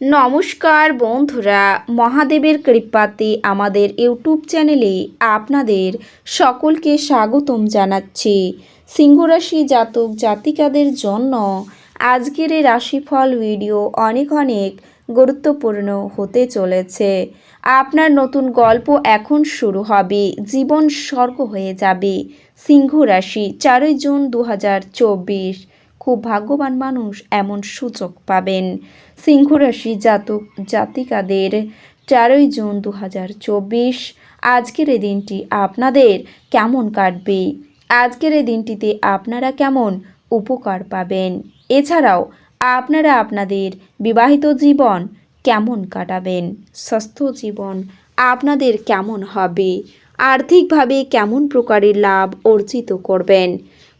নমস্কার বন্ধুরা, মহাদেবের কৃপাতে আমাদের ইউটিউব চ্যানেলে আপনাদের সকলকে স্বাগতম জানাচ্ছি। সিংহরাশি জাতক জাতিকাদের জন্য আজকের এই রাশিফল ভিডিও অনেক অনেক গুরুত্বপূর্ণ হতে চলেছে। আপনার নতুন গল্প এখন শুরু হবে, জীবন স্বর্গ হয়ে যাবে সিংহ রাশি চারই জুন দু চব্বিশ। খুব ভাগ্যবান মানুষ এমন সুযোগ পাবেন। সিংহ রাশি জাতক জাতিকাদের চারই জুন দু আজকের এই দিনটি আপনাদের কেমন কাটবে? আজকের এই দিনটিতে আপনারা কেমন উপকার পাবেন? এছাড়াও আপনারা আপনাদের বিবাহিত জীবন কেমন কাটাবেন? স্বাস্থ্য জীবন আপনাদের কেমন হবে? আর্থিকভাবে কেমন প্রকারের লাভ অর্জিত করবেন?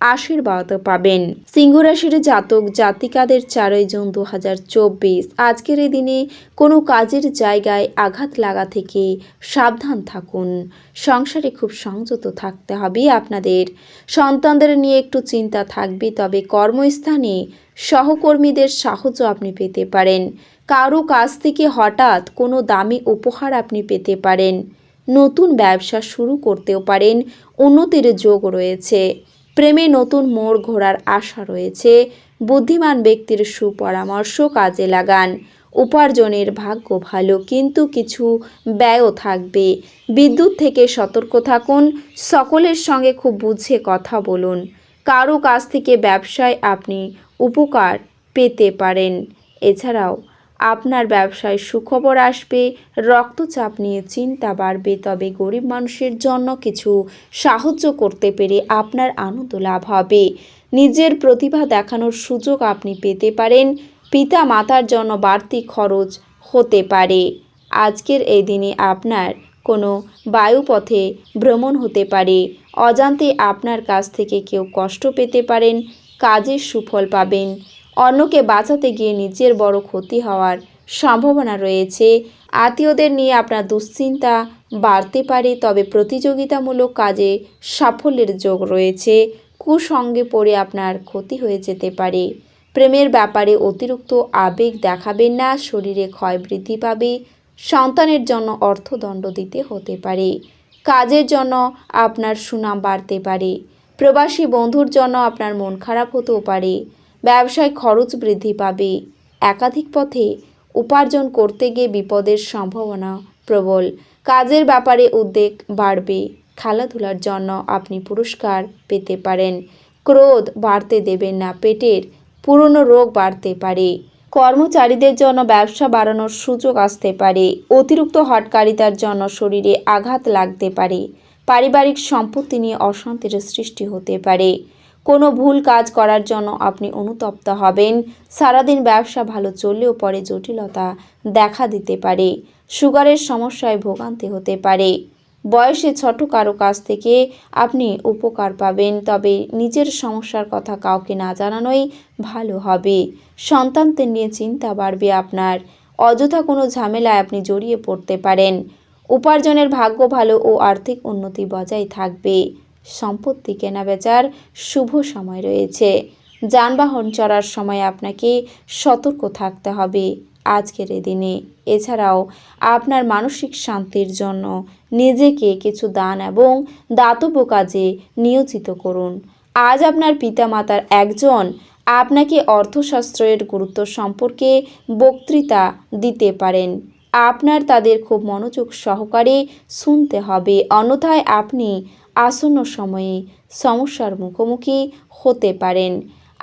আশীর্বাদ পাবেন। সিংহরাশির জাতক জাতিকাদের চারই জুন দু হাজার চব্বিশ। আজকের এই দিনে কোনো কাজের জায়গায় আঘাত লাগা থেকে সাবধান থাকুন। সংসারে খুব সংযত থাকতে হবে আপনাদের। সন্তানদের নিয়ে একটু চিন্তা থাকবে, তবে কর্মস্থানে সহকর্মীদের সাহায্য আপনি পেতে পারেন। কারও কাছ থেকে হঠাৎ কোনো দামি উপহার আপনি পেতে পারেন। নতুন ব্যবসা শুরু করতেও পারেন। উন্নতির যোগ রয়েছে। প্রেমে নতুন মোড় ঘোরার আশা রয়েছে। বুদ্ধিমান ব্যক্তির সুপরামর্শ কাজে লাগান। উপার্জনের ভাগ্য ভালো, কিন্তু কিছু ব্যয়ও থাকবে। বিদ্যুৎ থেকে সতর্ক থাকুন, সকলের সঙ্গে খুব বুঝে কথা বলুন। কারও কাছ থেকে ব্যবসায় আপনি উপকার পেতে পারেন। এছাড়াও আপনার ব্যবসায় সুখবর আসবে, রক্তচাপ নিয়ে চিন্তা বাড়বে, তবে গরিব মানুষের জন্য কিছু সাহায্য করতে পেরে আপনার আনন্দ লাভ হবে। নিজের প্রতিভা দেখানোর সুযোগ আপনি পেতে পারেন পিতা মাতার জন্য বাড়তি খরচ হতে পারে। আজকের এই দিনে আপনার কোনো বায়ুপথে ভ্রমণ হতে পারে, অজান্তে আপনার কাছ থেকে কেউ কষ্ট পেতে পারেন, কাজের সুফল পাবেন। অন্যকে বাঁচাতে গিয়ে নিজের বড় ক্ষতি হওয়ার সম্ভাবনা রয়েছে। আত্মীয়দের নিয়ে আপনার দুশ্চিন্তা বাড়তে পারে, তবে প্রতিযোগিতামূলক কাজে সাফল্যের যোগ রয়েছে। কুসঙ্গে পড়ে আপনার ক্ষতি হয়ে যেতে পারে। প্রেমের ব্যাপারে অতিরিক্ত আবেগ দেখাবেন না, শরীরে ক্ষয় বৃদ্ধি পাবে, সন্তানের জন্য অর্থদণ্ড দিতে হতে পারে। কাজের জন্য আপনার সুনাম বাড়তে পারে। প্রবাসী বন্ধুর জন্য আপনার মন খারাপ হতেও পারে। ব্যবসায় খরচ বৃদ্ধি পাবে। একাধিক পথে উপার্জন করতে গিয়ে বিপদের সম্ভাবনা প্রবল। কাজের ব্যাপারে উদ্বেগ বাড়বে। খেলাধুলার জন্য আপনি পুরস্কার পেতে পারেন। ক্রোধ বাড়তে দেবেন না, পেটের পুরনো রোগ বাড়তে পারে। কর্মচারীদের জন্য ব্যবসা বাড়ানোর সুযোগ আসতে পারে। অতিরিক্ত হটকারিতার জন্য শরীরে আঘাত লাগতে পারে। পারিবারিক সম্পত্তি নিয়ে অশান্তির সৃষ্টি হতে পারে। কোনো ভুল কাজ করার জন্য আপনি অনুতপ্ত হবেন। সারাদিন ব্যবসা ভালো চললেও পরে জটিলতা দেখা দিতে পারে। সুগারের সমস্যায় ভোগান্তি হতে পারে। বয়সে ছোট কারও কাছ থেকে আপনি উপকার পাবেন, তবে নিজের সমস্যার কথা কাউকে না জানানোই ভালো হবে। সন্তানদের নিয়ে চিন্তা বাড়বে আপনার। অযথা কোনো ঝামেলায় আপনি জড়িয়ে পড়তে পারেন। উপার্জনের ভাগ্য ভালো ও আর্থিক উন্নতি বজায় থাকবে। সম্পত্তি কেনাবেচার শুভ সময় রয়েছে। যানবাহন চড়ার সময় আপনাকে সতর্ক থাকতে হবে আজকের এই দিনে। এছাড়াও আপনার মানসিক শান্তির জন্য নিজেকে কিছু দান এবং দাতব্য কাজে নিয়োজিত করুন। আজ আপনার পিতামাতার একজন আপনাকে অর্থশাস্ত্রের গুরুত্ব সম্পর্কে বক্তৃতা দিতে পারেন। আপনার তাদের খুব মনোযোগ সহকারে শুনতে হবে। অন্যথায় আপনি আসন্ন সময়ে সমস্যার মুখোমুখি হতে পারেন।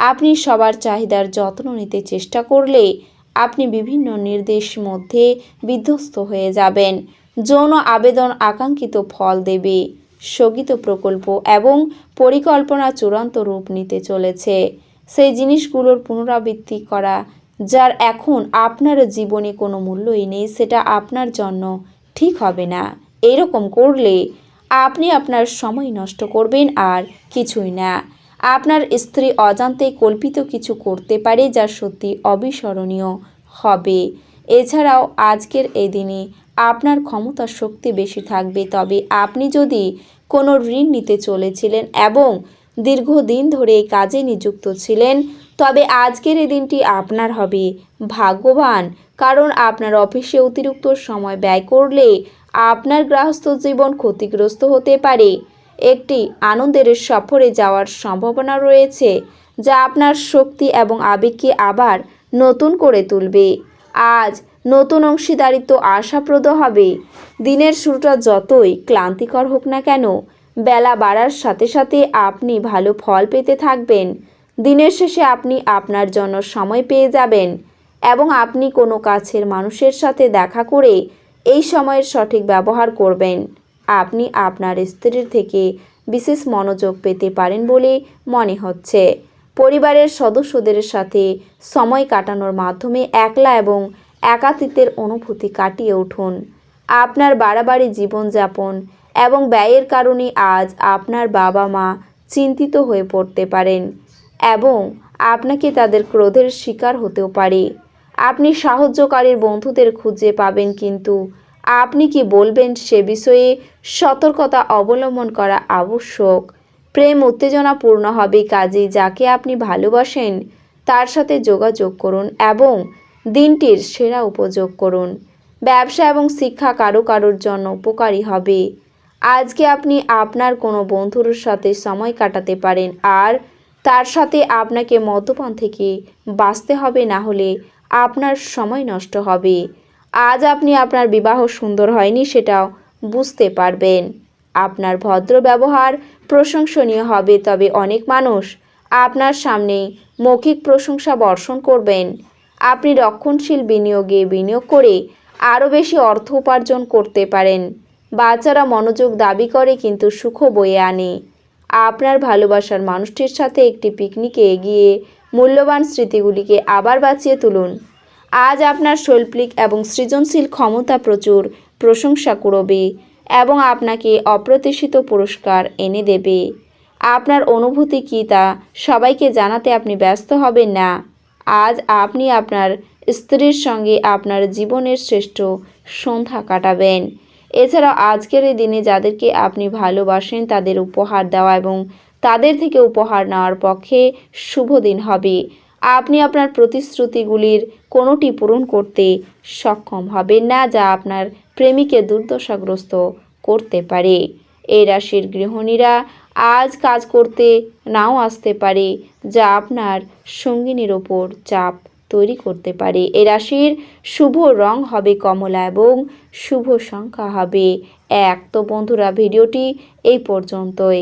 আপনি সবার চাহিদার যত্ন নিতে চেষ্টা করলে আপনি বিভিন্ন নির্দেশ মধ্যে বিধ্বস্ত হয়ে যাবেন। যৌন আবেদন আকাঙ্ক্ষিত ফল দেবে, স্থগিত প্রকল্প এবং পরিকল্পনা চূড়ান্ত রূপ নিতে চলেছে। সেই জিনিসগুলোর পুনরাবৃত্তি করা, যার এখন আপনার জীবনে কোনো মূল্যই নেই, সেটা আপনার জন্য ঠিক হবে না। এরকম করলে আপনি আপনার সময় নষ্ট করবেন আর কিছুই না। আপনার স্ত্রী অজান্তে কল্পিত কিছু করতে পারে যা সত্যি অবিস্মরণীয় হবে। এছাড়াও আজকের এই দিনে আপনার ক্ষমতা শক্তি বেশি থাকবে। তবে আপনি যদি কোনো ঋণ নিতে চলেছিলেন এবং দীর্ঘদিন ধরে কাজে নিযুক্ত ছিলেন, তবে আজকের এই দিনটি আপনার হবে ভাগ্যবান। কারণ আপনার অফিসে অতিরিক্ত সময় ব্যয় করলে আপনার গৃহস্থ জীবন ক্ষতিগ্রস্ত হতে পারে। একটি আনন্দের সফরে যাওয়ার সম্ভাবনা রয়েছে, যা আপনার শক্তি এবং আবেগকে আবার নতুন করে তুলবে। আজ নতুন অংশীদারিত্ব আশাপ্রদ হবে। দিনের শুরুটা যতই ক্লান্তিকর হোক না কেন, বেলা বাড়ার সাথে সাথে আপনি ভালো ফল পেতে থাকবেন। দিনের শেষে আপনি আপনার জন্য সময় পেয়ে যাবেন এবং আপনি কোনো কাছের মানুষের সাথে দেখা করে এই সময়ের সঠিক ব্যবহার করবেন। আপনি আপনার স্ত্রীর থেকে বিশেষ মনোযোগ পেতে পারেন বলে মনে হচ্ছে। পরিবারের সদস্যদের সাথে সময় কাটানোর মাধ্যমে একলা এবং একাকিত্বের অনুভূতি কাটিয়ে উঠুন। আপনার বাড়াবাড়ি জীবনযাপন এবং ব্যয়ের কারণে আজ আপনার বাবা মা চিন্তিত হয়ে পড়তে পারেন এবং আপনাকে তাদের ক্রোধের শিকার হতেও পারে। আপনি সাহায্যকারীর বন্ধুদের খুঁজে পাবেন কিন্তু আপনি কি বলবেন সে বিষয়ে সতর্কতা অবলম্বন করা আবশ্যক? প্রেম উত্তেজনাপূর্ণ হবে কাজে যাকে আপনি ভালোবাসেন, তার সাথে যোগাযোগ করুন এবং দিনটির সেরা উপযোগ করুন। ব্যবসা এবং শিক্ষা কারও কারোর জন্য উপকারী হবে। আজকে আপনি আপনার কোনো বন্ধুর সাথে সময় কাটাতে পারেন আর তার সাথে আপনাকে মদ্যপান থেকে বাঁচতে হবে না হলে আপনার সময় নষ্ট হবে। আজ আপনি আপনার বিবাহ সুন্দর হয়নি সেটাও বুঝতে পারবেন। আপনার ভদ্র ব্যবহার প্রশংসনীয় হবে, তবে অনেক মানুষ আপনার সামনে মৌখিক প্রশংসা বর্ষণ করবেন। আপনি রক্ষণশীল বিনিয়োগে বিনিয়োগ করে আরও বেশি অর্থ উপার্জন করতে পারেন। বাচ্চারা মনোযোগ দাবি করে কিন্তু সুখ বয়ে আনে। আপনার ভালোবাসার মানুষটির সাথে একটি পিকনিকে এগিয়ে মূল্যবান স্মৃতিগুলিকে আবার বাঁচিয়ে তুলুন। আজ আপনার শৈল্পিক এবং সৃজনশীল ক্ষমতা প্রচুর, প্রশংসা করবে এবং আপনাকে অপ্রত্যাশিত পুরস্কার এনে দেবে। আপনার অনুভূতি কী তা সবাইকে জানাতে আপনি ব্যস্ত হবেন না। আজ আপনি আপনার স্ত্রীর সঙ্গে আপনার জীবনের শ্রেষ্ঠ সন্ধ্যা কাটাবেন। এছাড়াও আজকের এই দিনে যাদেরকে আপনি ভালোবাসেন তাদের উপহার দেওয়া এবং তাদের থেকে উপহার নেওয়ার পক্ষে শুভ দিন হবে। আপনি আপনার প্রতিশ্রুতিগুলির কোনোটি পূরণ করতে সক্ষম হবেন না, যা আপনার প্রেমিকে দুর্দশাগ্রস্ত করতে পারে। এই রাশির গৃহিণীরা আজ কাজ করতে নাও আসতে পারে, যা আপনার সঙ্গিনীর ওপর চাপ তৈরি করতে পারে। এ রাশির শুভ রং হবে কমলা এবং শুভ সংখ্যা হবে এক। তো বন্ধুরা, ভিডিওটি এই পর্যন্তই।